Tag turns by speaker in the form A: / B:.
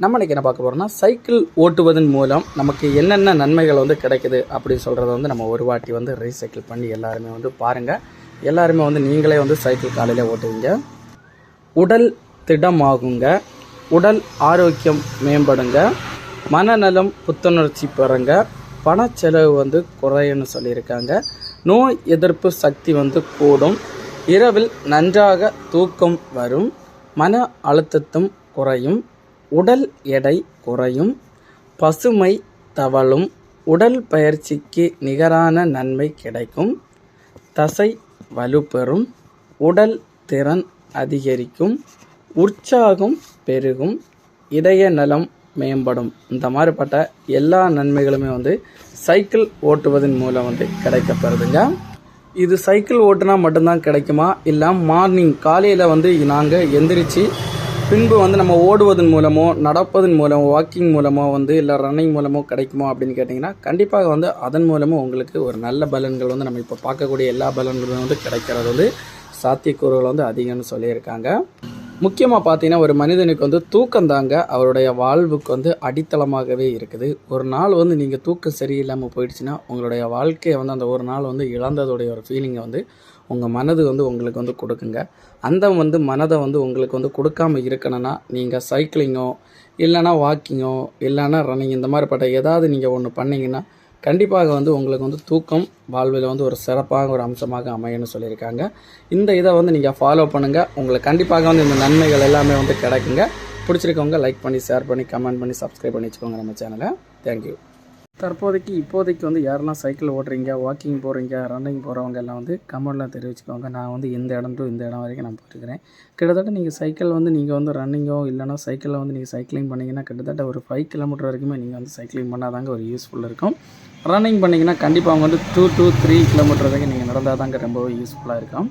A: நம்ம இன்றைக்கி என்ன பார்க்க போகிறோம்னா சைக்கிள் ஓட்டுவதன் மூலம் நமக்கு என்னென்ன நன்மைகள் வந்து கிடைக்குது அப்படின்னு சொல்கிறத வந்து நம்ம ஒரு வாட்டி வந்து ரீசைக்கிள் பண்ணி எல்லாருமே வந்து பாருங்கள் எல்லாருமே வந்து நீங்களே வந்து சைக்கிள் காலையில் ஓட்டுவீங்க. உடல் திடமாகுங்க. உடல் ஆரோக்கியம் மேம்படுங்க. மனநலம் புத்துணர்ச்சி பெறுங்க. பணச்செலவு வந்து குறையும்னு சொல்லியிருக்காங்க. நோய் எதிர்ப்பு சக்தி வந்து கூடும். இரவில் நன்றாக தூக்கம் வரும். மன அழுத்தத்தும் குறையும். உடல் எடை குறையும் பசுமை தவழும் உடல் பயிற்சிக்கு நிகரான நன்மை கிடைக்கும் தசை வலுப்பெறும் உடல் திறன் அதிகரிக்கும் உற்சாகம் பெருகும் இதய நலம் மேம்படும். இந்த மாதிரிப்பட்ட எல்லா நன்மைகளுமே வந்து சைக்கிள் ஓட்டுவதன் மூலம் வந்து கிடைக்கப்படுதுங்க. இது சைக்கிள் ஓட்டுனா மட்டும்தான் கிடைக்குமா? இல்லை மார்னிங் காலையில் வந்து நாங்கள் எந்திரிச்சு பின்பு வந்து நம்ம ஓடுவதன் மூலமோ நடப்பதன் மூலமோ வாக்கிங் மூலமோ வந்து இல்லை ரன்னிங் மூலமோ கிடைக்குமோ அப்படின்னு கேட்டிங்கன்னா கண்டிப்பாக வந்து அதன் மூலமும் உங்களுக்கு ஒரு நல்ல பலன்கள் வந்து நம்ம இப்போ பார்க்கக்கூடிய எல்லா பலன்களும் வந்து கிடைக்கிறது வந்து சாத்தியக்கூறுகள் வந்து அதிகம்னு சொல்லியிருக்காங்க. முக்கியமாக பார்த்தீங்கன்னா ஒரு மனிதனுக்கு வந்து தூக்கம் தாங்க அவருடைய வாழ்வுக்கு வந்து அடித்தளமாகவே இருக்குது. ஒரு நாள் வந்து நீங்கள் தூக்கம் சரியில்லாமல் போயிடுச்சுன்னா உங்களுடைய வாழ்க்கையை வந்து அந்த ஒரு நாள் வந்து இழந்ததுடைய ஒரு ஃபீலிங்கை வந்து உங்கள் மனது வந்து உங்களுக்கு வந்து கொடுக்குங்க. அந்த வந்து மனதை வந்து உங்களுக்கு வந்து கொடுக்காம இருக்கணும்னா நீங்கள் சைக்கிளிங்கோ இல்லைன்னா வாக்கிங்கோ இல்லைன்னா ரன்னிங் இந்த மாதிரிப்பட்ட ஏதாவது நீங்கள் ஒன்று பண்ணீங்கன்னா கண்டிப்பாக வந்து உங்களுக்கு வந்து தூக்கம் வாழ்வில் வந்து ஒரு சிறப்பாக ஒரு அம்சமாக அமையன்னு சொல்லியிருக்காங்க. இந்த இதை வந்து நீங்கள் ஃபாலோ பண்ணுங்கள் உங்களுக்கு கண்டிப்பாக வந்து இந்த நன்மைகள் எல்லாமே வந்து கிடைக்குங்க. பிடிச்சிருக்கவங்க லைக் பண்ணி ஷேர் பண்ணி கமெண்ட் பண்ணி சப்ஸ்கிரைப் பண்ணி வச்சுக்கோங்க நம்ம சேனலை தேங்க்யூ தற்போதைக்கு இப்போதைக்கு வந்து யாரெல்லாம் சைக்கிள் ஓட்டுறீங்க வாக்கிங் போகிறீங்க ரன்னிங் போகிறவங்க எல்லாம் வந்து கமெண்ட்லாம் தெரிவிச்சுக்கோங்க. நான் வந்து இந்த இடம் டு இந்த இடம் வரைக்கும் நான் போயிருக்கிறேன் கிட்டத்தட்ட நீங்கள் சைக்கிள் வந்து நீங்கள் வந்து ரன்னிங்கோ இல்லைனா சைக்கிளில் வந்து நீங்கள் சைக்கிளிங் பண்ணிங்கன்னா கிட்டத்தட்ட ஒரு ஃபைவ் கிலோமீட்டர் வரைக்குமே நீங்கள் வந்து சைக்கிளிங் பண்ணாதாங்க ஒரு யூஸ்ஃபுல் இருக்கும். ரன்னிங் பண்ணிங்கன்னா கண்டிப்பாக அவங்க வந்து டூ டூ த்ரீ கிலோமீட்டர் வரைக்கும் நீங்கள் நடந்தால் தாங்க ரொம்பவே யூஸ்ஃபுல்லாக இருக்கும்.